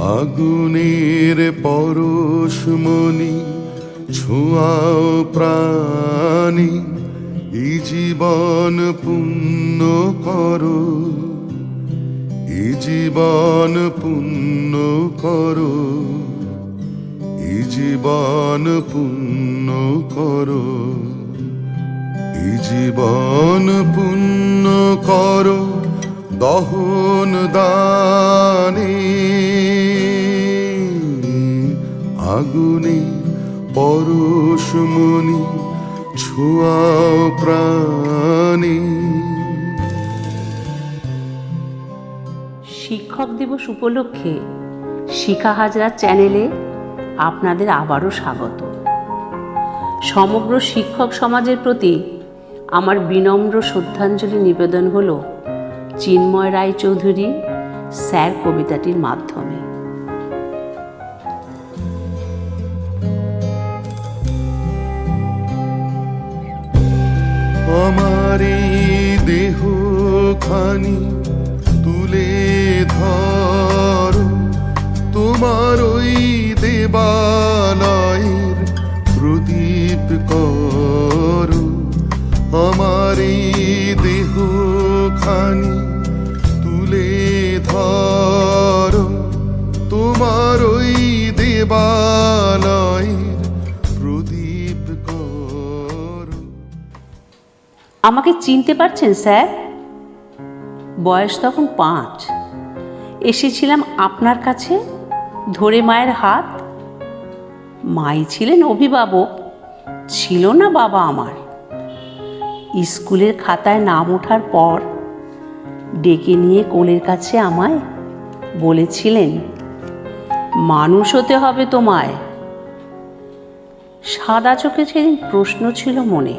আগুনের পরশমণি ছোঁয়াও প্রাণী, এই জীবন পুণ্য করো। এই জীবন পুণ্য করো। এই জীবন পুণ্য করো। এই জীবন পুণ্য করো। দহন দানে পরশমণি ছোঁয়াও প্রাণী। শিক্ষক দিবস উপলক্ষে শিখা হাজরা চ্যানেলে আপনাদের আবারও স্বাগত। সমগ্র শিক্ষক সমাজের প্রতি আমার বিনম্র শ্রদ্ধাঞ্জলি নিবেদন হল চিন্ময় রায়চৌধুরী স্যার কবিতাটির মাধ্যমে। আমার দেহ খানি তুলে ধরো। তোমার ওই দেবালয়ের প্রদীপ করো। আমার দেহ খানি তুলে ধরো। তোমার ওই দেবালয়ের প্রদীপ করো। আমাকে চিনতে পারছেন, স্যার? বয়স তখন পাঁচ। এসেছিলাম আপনার কাছে, ধরে মায়ের হাত। মাই ছিলেন অভিভাবক, ছিল না বাবা আমার। স্কুলের খাতায় নাম ওঠার পর ডেকে নিয়ে কোলের কাছে আমায় বলেছিলেন, মানুষ হতে হবে তোমায়। সাদা চোখে সেদিন প্রশ্ন ছিল মনে।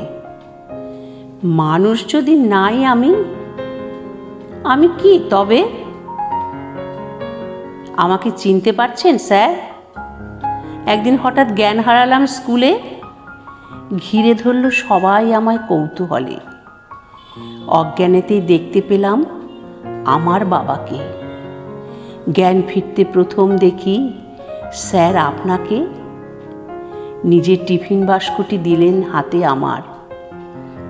মানুষ যদি নাই আমি আমি কি তবে? আমাকে চিনতে পারছেন, স্যার? একদিন হঠাৎ জ্ঞান হারালাম স্কুলে, ঘিরে ধরল সবাই আমায় কৌতূহলে। অজ্ঞানেতেই দেখতে পেলাম আমার বাবাকে। জ্ঞান ফিরতে প্রথম দেখি, স্যার আপনাকে। নিজের টিফিন বাস্কটি দিলেন হাতে আমার।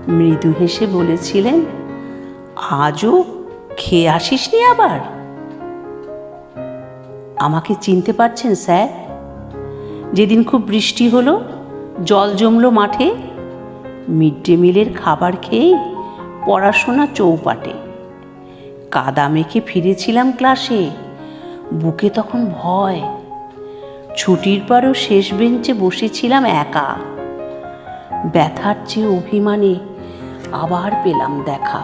মৃদু হেসে বলেছিলেন, আজও খেয়ে আসিসনি আবার? আমাকে চিনতে পারছেন, স্যার। যেদিন খুব বৃষ্টি হলো, জল জমলো মাঠে। মিড ডে মিলের খাবার খেয়ে পড়াশোনা চৌপাটে। কাদা মেখে ফিরেছিলাম ক্লাসে। বুকে তখন ভয়। ছুটির পরও শেষ বেঞ্চে বসেছিলাম একা। ব্যথার চেয়ে অভিমানে আবার পেলাম দেখা।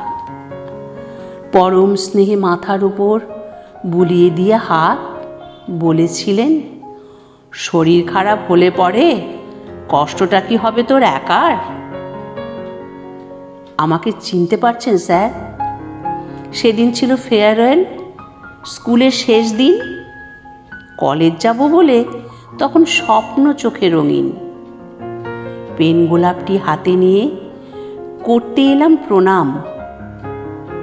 পরম স্নেহে মাথার উপর বুলিয়ে দিয়ে হাত বলেছিলেন, শরীর খারাপ হলে পরে কষ্টটা কি হবে তোর একার? আমাকে চিনতে পারছেন স্যার? সেদিন ছিল ফেয়ারওয়েল স্কুলের শেষ দিন। কলেজ যাব বলে তখন স্বপ্ন চোখে রঙিন। পেন গোলাপটি হাতে নিয়ে করতে এলাম প্রণাম।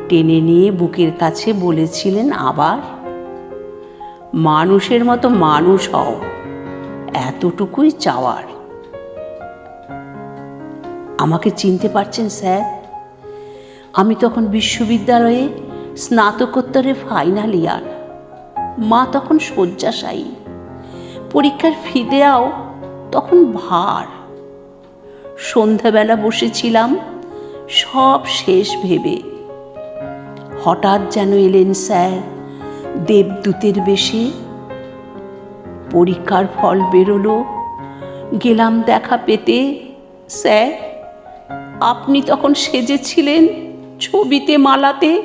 টেনে নিয়ে বুকের কাছে বলেছিলেন আবার, মানুষের মতো মানুষ হও, এতটুকুই চাওয়ার। আমাকে চিনতে পারছেন স্যার, আমি তখন বিশ্ববিদ্যালয়ে স্নাতকোত্তরে ফাইনাল ইয়ার। মা তখন শয্যাশায়ী। পরীক্ষার ফি দেওয়াও তখন ভার। সন্ধ্যাবেলা বসেছিলাম সব শেষ ভেবে। হঠাৎ যেন এলেন স্যার, দেবদূতের বেশে। পরীক্ষার ফল বেরোলো। গেলাম দেখা পেতে। স্যার, আপনি তখন সেজেছিলেন ছবিতে, মালাতে?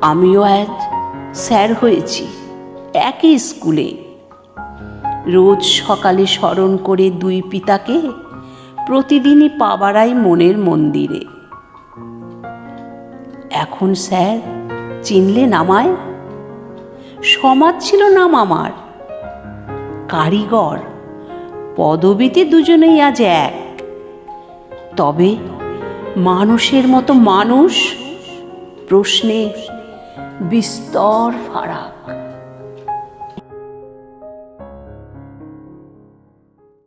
আমিও আজ স্যার হয়েছি, একই স্কুলে। রোজ সকালে স্মরণ করে দুই পিতাকে প্রতিদিনই পাবারাই মনের মন্দিরে। এখন স্যার, চিনলেন আমায়? সমাজ ছিল নাম আমার। কারিগর, পদবীতে দুজনেই আজ এক। তবে মানুষের মতো মানুষ? প্রশ্নে বিস্তর ফারাক।